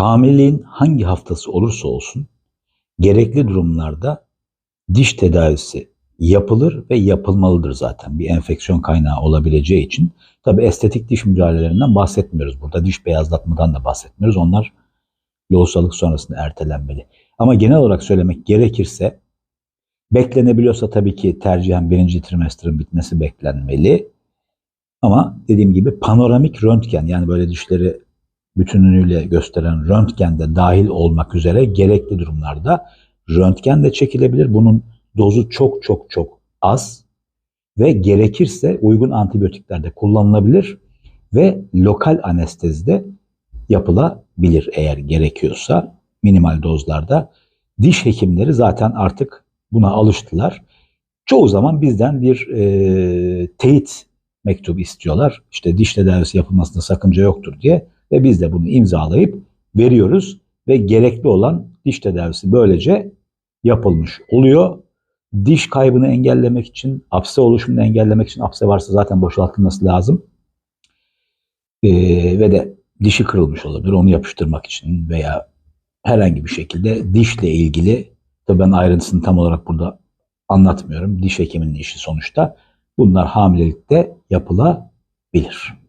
hamileliğin hangi haftası olursa olsun gerekli durumlarda diş tedavisi yapılır ve yapılmalıdır zaten. Bir enfeksiyon kaynağı olabileceği için. Tabi estetik diş müdahalelerinden bahsetmiyoruz. Burada diş beyazlatmadan da bahsetmiyoruz. Onlar lohusalık sonrasında ertelenmeli. Ama genel olarak söylemek gerekirse beklenebiliyorsa tabii ki tercihen birinci trimestrin bitmesi beklenmeli. Ama dediğim gibi panoramik röntgen yani böyle dişleri bütünlüğüyle gösteren röntgen de dahil olmak üzere gerekli durumlarda röntgen de çekilebilir. Bunun dozu çok çok çok az ve gerekirse uygun antibiyotikler de kullanılabilir ve lokal anestezi de yapılabilir eğer gerekiyorsa minimal dozlarda. Diş hekimleri zaten artık buna alıştılar. Çoğu zaman bizden bir e, teyit mektubu istiyorlar. İşte diş tedavisi yapılmasında sakınca yoktur diye ve biz de bunu imzalayıp veriyoruz ve gerekli olan diş tedavisi böylece yapılmış oluyor. Diş kaybını engellemek için, apse oluşumunu engellemek için apse varsa zaten boşaltılması lazım. Ee, ve de dişi kırılmış olabilir onu yapıştırmak için veya herhangi bir şekilde dişle ilgili tabii ben ayrıntısını tam olarak burada anlatmıyorum. Diş hekiminin işi sonuçta. Bunlar hamilelikte yapılabilir.